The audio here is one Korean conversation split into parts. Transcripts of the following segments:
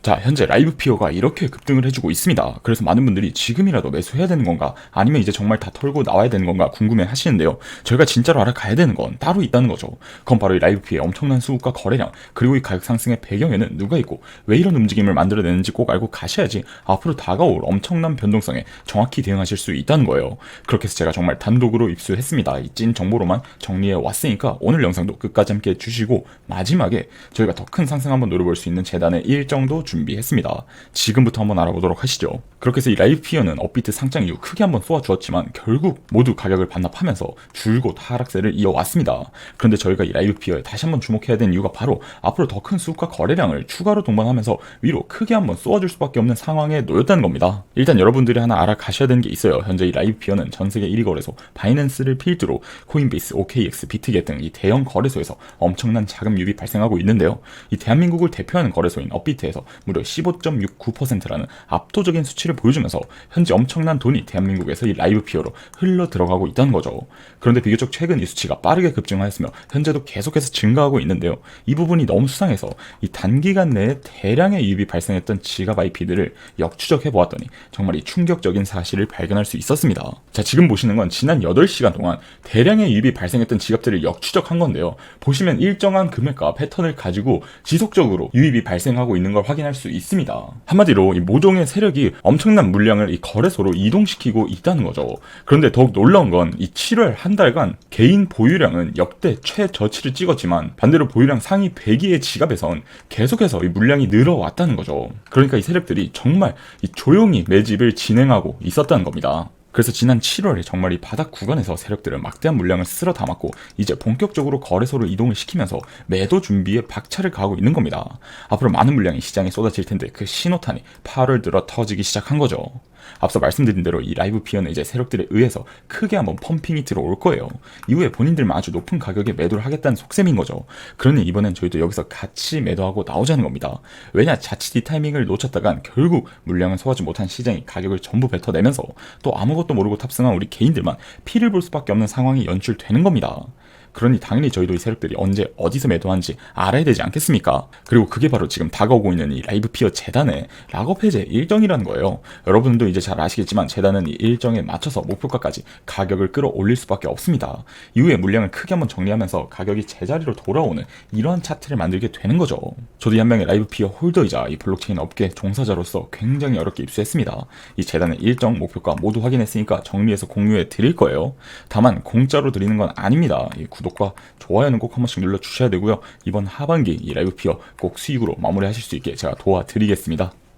자, 현재 라이브 피어가 이렇게 급등을 해주고 있습니다. 그래서 많은 분들이 지금이라도 매수해야 되는 건가, 아니면 이제 정말 다 털고 나와야 되는 건가 궁금해 하시는데요. 저희가 진짜로 알아가야 되는 건 따로 있다는 거죠. 그건 바로 이 라이브 피의 엄청난 수급과 거래량, 그리고 이 가격 상승의 배경에는 누가 있고, 왜 이런 움직임을 만들어내는지 꼭 알고 가셔야지 앞으로 다가올 엄청난 변동성에 정확히 대응하실 수 있다는 거예요. 그렇게 해서 제가 정말 단독으로 입수했습니다. 이 찐 정보로만 정리해 왔으니까 오늘 영상도 끝까지 함께 해주시고, 마지막에 저희가 더 큰 상승 한번 노려볼 수 있는 재단의 일 정도 준비했습니다. 지금부터 한번 알아보도록 하시죠. 그렇게 해서 이 라이브 피어는 업비트 상장 이후 크게 한번 쏘아주었지만 결국 모두 가격을 반납하면서 줄곧 하락세를 이어왔습니다. 그런데 저희가 이 라이브 피어에 다시 한번 주목해야 되는 이유가 바로 앞으로 더 큰 수급과 거래량을 추가로 동반하면서 위로 크게 한번 쏘아줄 수밖에 없는 상황에 놓였다는 겁니다. 일단 여러분들이 하나 알아가셔야 되는 게 있어요. 현재 이 라이브 피어는 전 세계 1위 거래소 바이낸스를 필두로 코인베이스, OKX, 비트겟 등 이 대형 거래소에서 엄청난 자금 유입이 발생하고 있는데요. 이 대한민국을 대표하는 거래소인 업비트에서 무려 15.69%라는 압도적인 수치를 보여주면서 현재 엄청난 돈이 대한민국에서 이 라이브 피어로 흘러 들어가고 있다는 거죠. 그런데 비교적 최근 이 수치가 빠르게 급증하였으며 현재도 계속해서 증가하고 있는데요. 이 부분이 너무 수상해서 이 단기간 내에 대량의 유입이 발생했던 지갑 IP들을 역추적해 보았더니 정말 이 충격적인 사실을 발견할 수 있었습니다. 자, 지금 보시는 건 지난 8시간 동안 대량의 유입이 발생했던 지갑들을 역추적한 건데요. 보시면 일정한 금액과 패턴을 가지고 지속적으로 유입이 발생하고 있는 걸 확인할 수 있습니다. 한마디로 이 모종의 세력이 엄청난 물량을 이 거래소로 이동시키고 있다는 거죠. 그런데 더욱 놀라운 건 이 7월 한 달간 개인 보유량은 역대 최저치를 찍었지만 반대로 보유량 상위 100위의 지갑에선 계속해서 이 물량이 늘어왔다는 거죠. 그러니까 이 세력들이 정말 이 조용히 매집을 진행하고 있었다는 겁니다. 그래서 지난 7월에 정말 이 바닥 구간에서 세력들은 막대한 물량을 쓸어 담았고 이제 본격적으로 거래소로 이동을 시키면서 매도 준비에 박차를 가하고 있는 겁니다. 앞으로 많은 물량이 시장에 쏟아질 텐데 그 신호탄이 8월 들어 터지기 시작한 거죠. 앞서 말씀드린 대로 이 라이브 피어는 이제 세력들에 의해서 크게 한번 펌핑이 들어올 거예요. 이후에 본인들만 아주 높은 가격에 매도를 하겠다는 속셈인 거죠. 그러니 이번엔 저희도 여기서 같이 매도하고 나오자는 겁니다. 왜냐 자칫 이 타이밍을 놓쳤다간 결국 물량을 소화하지 못한 시장이 가격을 전부 뱉어내면서 또 아무것도 모르고 탑승한 우리 개인들만 피를 볼 수밖에 없는 상황이 연출되는 겁니다. 그러니 당연히 저희도 이 세력들이 언제 어디서 매도한지 알아야 되지 않겠습니까? 그리고 그게 바로 지금 다가오고 있는 이 라이브 피어 재단의 락업 해제 일정이라는 거예요. 여러분도 이제 잘 아시겠지만 재단은 이 일정에 맞춰서 목표가까지 가격을 끌어올릴 수밖에 없습니다. 이후에 물량을 크게 한번 정리하면서 가격이 제자리로 돌아오는 이러한 차트를 만들게 되는 거죠. 저도 이한 명의 라이브 피어 홀더이자 이 블록체인 업계 종사자로서 굉장히 어렵게 입수했습니다. 이 재단의 일정 목표가 모두 확인했으니까 정리해서 공유해 드릴 거예요. 다만 공짜로 드리는 건 아닙니다. 이 구독과 좋아요는 꼭 한 번씩 눌러 주셔야 되고요. 이번 하반기 이 라이브 피어 꼭 수익으로 마무리하실 수 있게 제가 도와드리겠습니다.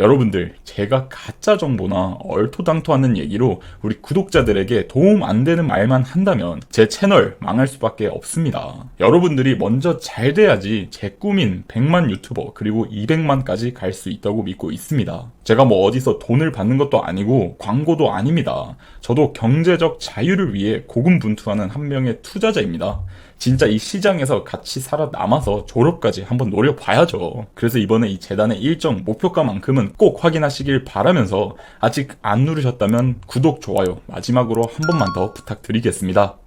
여러분들, 제가 가짜 정보나 얼토당토하는 얘기로 우리 구독자들에게 도움 안 되는 말만 한다면 제 채널 망할 수밖에 없습니다. 여러분들이 먼저 잘 돼야지 제 꿈인 100만 유튜버 그리고 200만까지 갈 수 있다고 믿고 있습니다. 제가 뭐 어디서 돈을 받는 것도 아니고 광고도 아닙니다. 저도 경제적 자유를 위해 고군분투하는 한 명의 투자자입니다. 진짜 이 시장에서 같이 살아남아서 졸업까지 한번 노려봐야죠. 그래서 이번에 이 재단의 일정 목표가만큼은 꼭 확인하시길 바라면서 아직 안 누르셨다면 구독, 좋아요 마지막으로 한 번만 더 부탁드리겠습니다.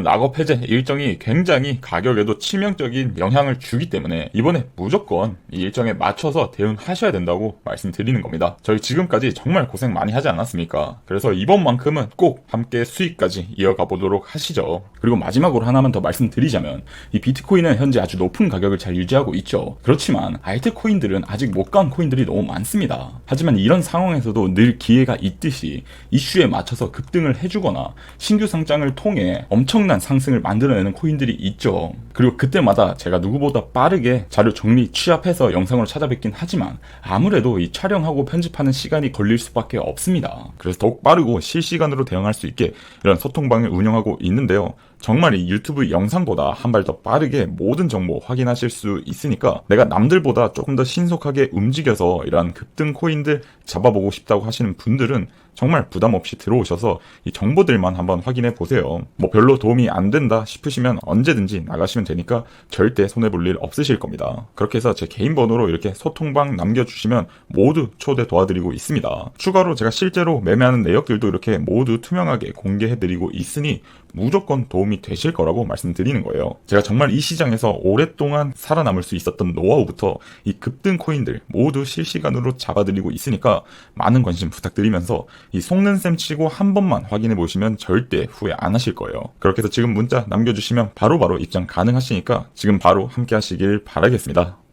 이런 락업 해제 일정이 굉장히 가격에도 치명적인 영향을 주기 때문에 이번에 무조건 이 일정에 맞춰서 대응하셔야 된다고 말씀드리는 겁니다. 저희 지금까지 정말 고생 많이 하지 않았습니까? 그래서 이번만큼은 꼭 함께 수익까지 이어가 보도록 하시죠. 그리고 마지막으로 하나만 더 말씀드리자면 이 비트코인은 현재 아주 높은 가격을 잘 유지하고 있죠. 그렇지만 알트코인들은 아직 못 간 코인들이 너무 많습니다. 하지만 이런 상황에서도 늘 기회가 있듯이 이슈에 맞춰서 급등을 해주거나 신규 상장을 통해 엄청난 상승을 만들어내는 코인들이 있죠. 그리고 그때마다 제가 누구보다 빠르게 자료 정리 취합해서 영상으로 찾아뵙긴 하지만 아무래도 이 촬영하고 편집하는 시간이 걸릴 수밖에 없습니다. 그래서 더욱 빠르고 실시간으로 대응할 수 있게 이런 소통방을 운영하고 있는데요. 정말 이 유튜브 영상보다 한 발 더 빠르게 모든 정보 확인하실 수 있으니까 내가 남들보다 조금 더 신속하게 움직여서 이러한 급등 코인들 잡아보고 싶다고 하시는 분들은 정말 부담 없이 들어오셔서 이 정보들만 한번 확인해 보세요. 뭐 별로 도움이 안 된다 싶으시면 언제든지 나가시면 되니까 절대 손해볼 일 없으실 겁니다. 그렇게 해서 제 개인 번호로 이렇게 소통방 남겨주시면 모두 초대 도와드리고 있습니다. 추가로 제가 실제로 매매하는 내역들도 이렇게 모두 투명하게 공개해드리고 있으니 무조건 도움이 되실 거라고 말씀드리는 거예요. 제가 정말 이 시장에서 오랫동안 살아남을 수 있었던 노하우부터 이 급등 코인들 모두 실시간으로 잡아드리고 있으니까 많은 관심 부탁드리면서 이 속는 셈 치고 한 번만 확인해 보시면 절대 후회 안 하실 거예요. 그렇게 해서 지금 문자 남겨주시면 바로바로 입장 가능하시니까 지금 바로 함께 하시길 바라겠습니다.